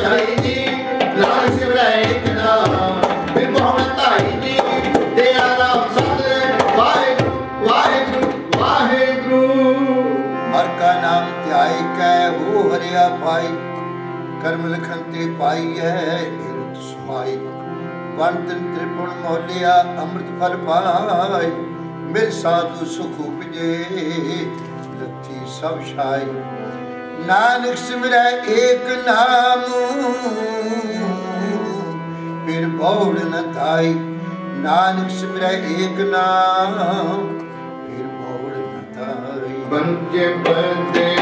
ਚਾਈ ਜੀ ਲਾਲ ਸਿਮਰੈ ਇਤਨਾ ਵੀ ਮੋਹਨ ਧਾਈ ਜੀ ਤੇ ਆਰਾਮ ਸਤ ਵਾਹਿਗੁਰੂ ਵਾਹਿਗੁਰੂ ਵਾਹਿਗੁਰੂ। ਹਰ ਕਾ ਨਾਮ ਧਿਆਇ ਕੈ ਹੋ ਹਰਿਆ ਪਾਈ ਕਰਮ ਲਖਨ ਤੇ ਪਾਈ ਹੈ ਇਰਤ ਸਮਾਈ। ਪੰਤਨ ਤ੍ਰਿਪੁਣ ਮੋਲਿਆ, ਅੰਮ੍ਰਿਤ ਫਲ ਪਾਈ। ਮਿਲ ਸਾਧੂ ਸੁਖ ਉਪਜੇ, ਲੱਥੀ ਸਭ ਛਾਈ। ਨਾਨਕ ਸਿਮਰੈ ਏਕ ਨਾਮ। ਫਿਰ ਬੌੜ ਨ ਤਾਈ, ਨਾਨਕ ਸਿਮਰੈ ਏਕ ਨਾਮ। ਫਿਰ ਬੌੜ ਨ ਤਾਈ। ਬੰਜੇ ਬੰਦੇ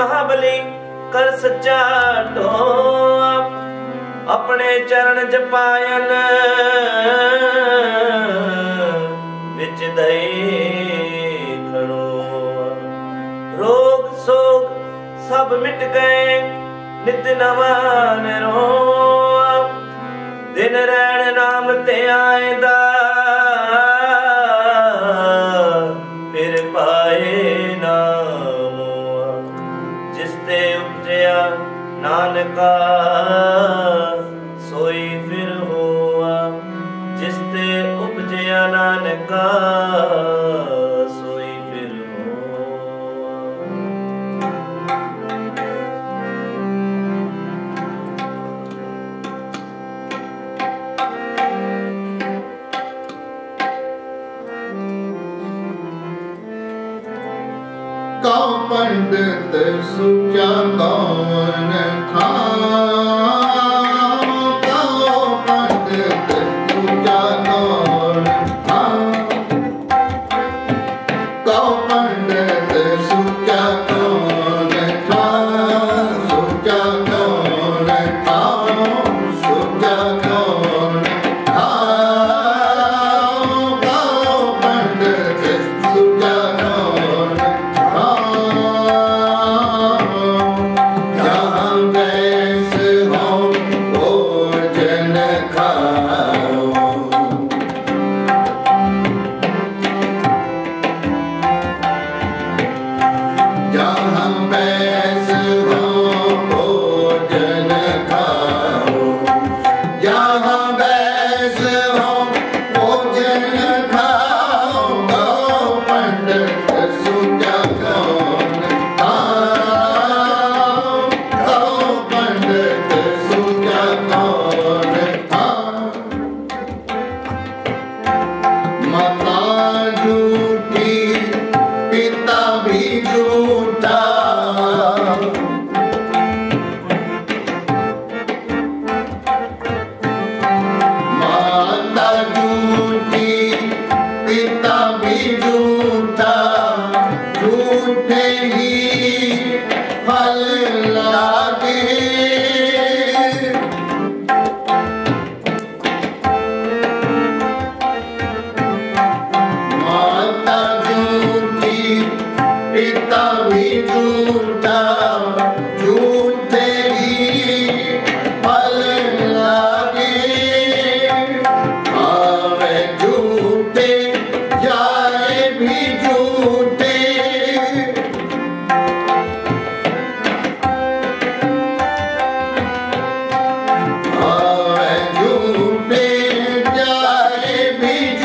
ਮਹਾਬਲੀ ਕਰ ਸੱਚਾ ਢੋਆ ਆਪਣੇ ਚਰਨ ਜਪਾਇਨ ਵਿੱਚ ਦਈ ਖੜੋ ਰੋਗ ਸੋਗ ਸਭ ਮਿਟ ਗਏ, ਨਿਤ ਨਵਾਂ ਨਿਰੋਆ। ਦਿਨ ਰਹਿਣ ਨਾਮ ਤੇ ਆਏ ਦਾ पंडित सुजाता ने खा Hebrew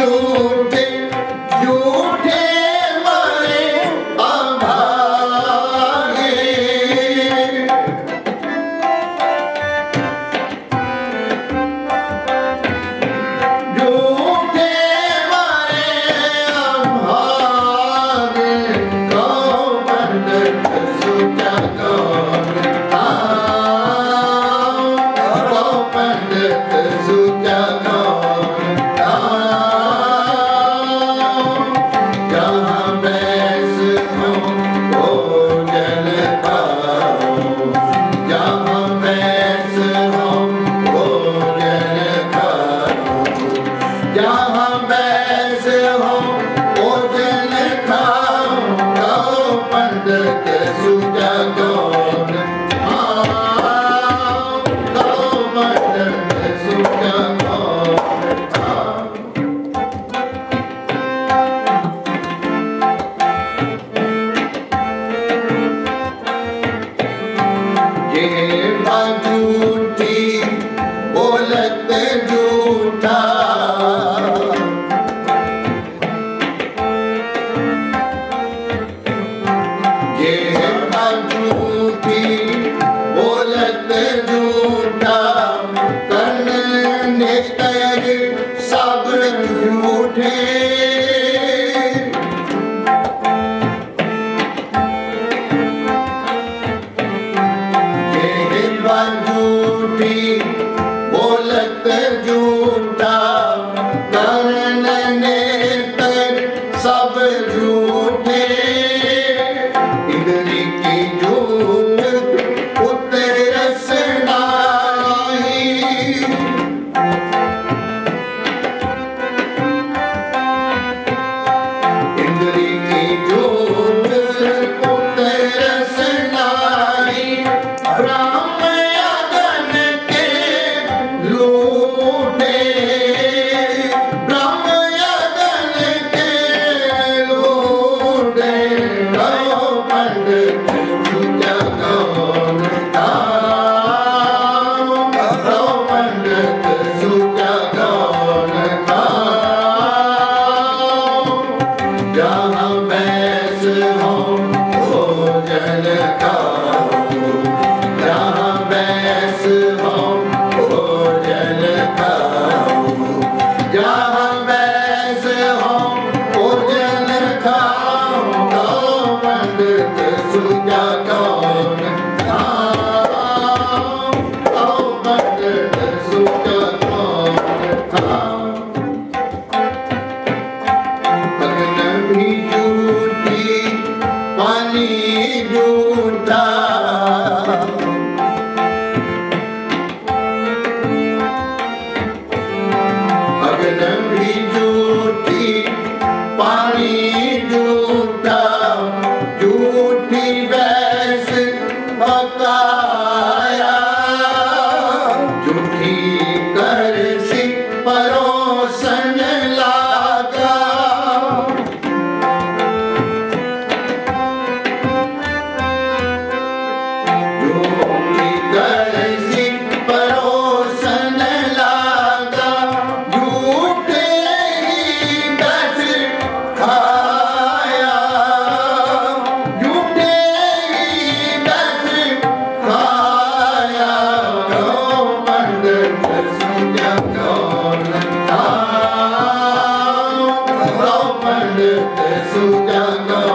મારું come, come and सुजन